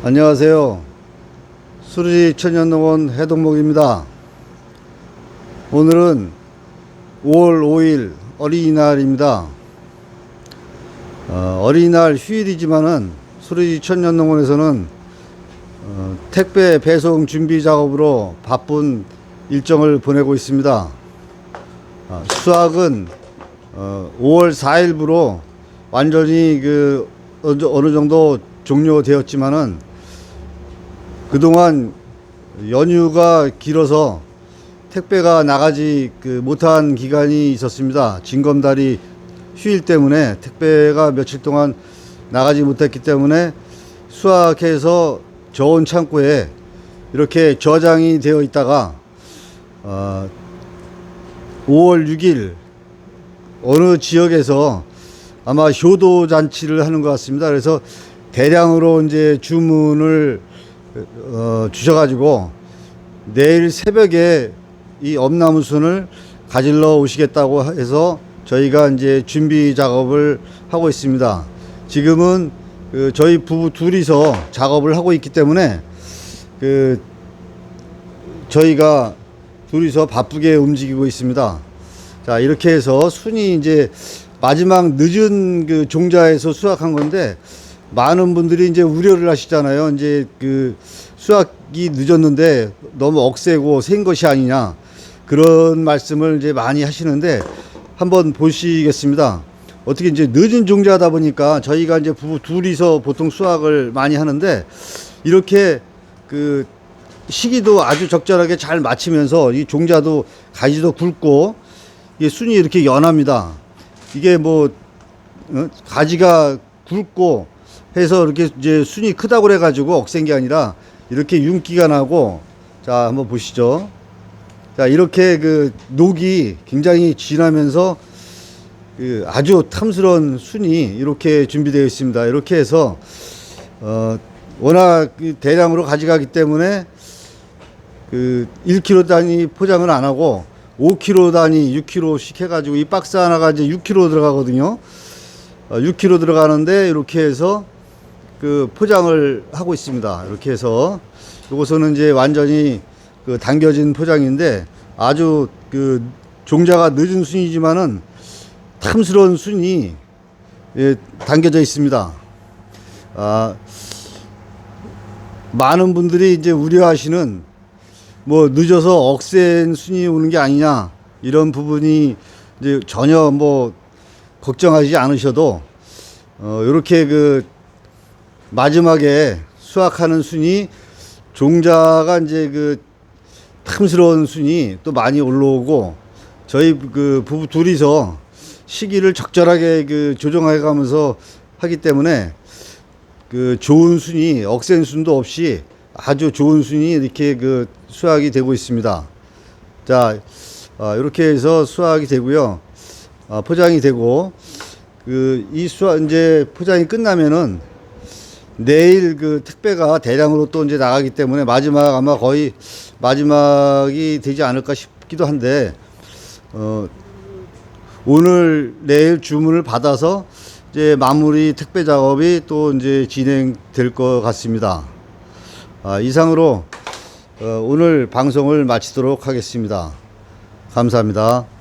안녕하세요. 수르지 천연농원 해동목입니다. 오늘은 5월 5일 어린이날입니다. 어, 어린이날 휴일이지만은 수르지 천연농원에서는 어, 택배 배송 준비 작업으로 바쁜 일정을 보내고 있습니다. 아, 수확은 어, 5월 4일부로 완전히 그 어느 정도 종료되었지만은 그동안 연휴가 길어서 택배가 나가지 그 못한 기간이 있었습니다. 징검다리 휴일 때문에 택배가 며칠 동안 나가지 못했기 때문에 수확해서 저온 창고에 이렇게 저장이 되어 있다가 어, 5월 6일 어느 지역에서 아마 효도 잔치를 하는 것 같습니다. 그래서 대량으로 이제 주문을 어, 주셔가지고 내일 새벽에 이 엄나무순을 가질러 오시겠다고 해서 저희가 이제 준비 작업을 하고 있습니다. 지금은 그 저희 부부 둘이서 작업을 하고 있기 때문에 그 저희가 둘이서 바쁘게 움직이고 있습니다. 자, 이렇게 해서 순이 이제 마지막 늦은 그 종자에서 수확한 건데 많은 분들이 이제 우려를 하시잖아요. 이제 그 수확이 늦었는데 너무 억세고 센 것이 아니냐. 그런 말씀을 이제 많이 하시는데 한번 보시겠습니다. 어떻게 이제 늦은 종자다 보니까 저희가 이제 부부 둘이서 보통 수확을 많이 하는데 이렇게 그 시기도 아주 적절하게 잘 맞추면서 이 종자도 가지도 굵고 이게 순이 이렇게 연합니다. 이게 뭐 어? 가지가 굵고 해서 이렇게 이제 순이 크다고 그래가지고 억센 게 아니라 이렇게 윤기가 나고 자 한번 보시죠. 자 이렇게 그 녹이 굉장히 진하면서 그 아주 탐스러운 순이 이렇게 준비되어 있습니다. 이렇게 해서 어 워낙 그 대량으로 가져가기 때문에 그 1kg 단위 포장을 안 하고 5kg 단위 6kg씩 해가지고 이 박스 하나가 이제 6kg 들어가거든요. 어, 6kg 들어가는데 이렇게 해서 그 포장을 하고 있습니다. 이렇게 해서 이것은 이제 완전히 그 당겨진 포장인데 아주 그 종자가 늦은 순이지만은 탐스러운 순이 예, 당겨져 있습니다. 아, 많은 분들이 이제 우려하시는 뭐 늦어서 억센 순이 오는 게 아니냐 이런 부분이 이제 전혀 뭐 걱정하지 않으셔도 어 이렇게 그 마지막에 수확하는 순이 종자가 이제 그 탐스러운 순이 또 많이 올라오고 저희 그 부부 둘이서 시기를 적절하게 그 조정해 가면서 하기 때문에 그 좋은 순이 억센 순도 없이 아주 좋은 순이 이렇게 그 수확이 되고 있습니다. 자, 아, 이렇게 해서 수확이 되고요. 아, 포장이 되고 그 이 수확 이제 포장이 끝나면은 내일 그 택배가 대량으로 또 이제 나가기 때문에 마지막 아마 거의 마지막이 되지 않을까 싶기도 한데 어 오늘 내일 주문을 받아서 이제 마무리 택배 작업이 또 이제 진행될 것 같습니다. 아, 이상으로 어, 오늘 방송을 마치도록 하겠습니다. 감사합니다.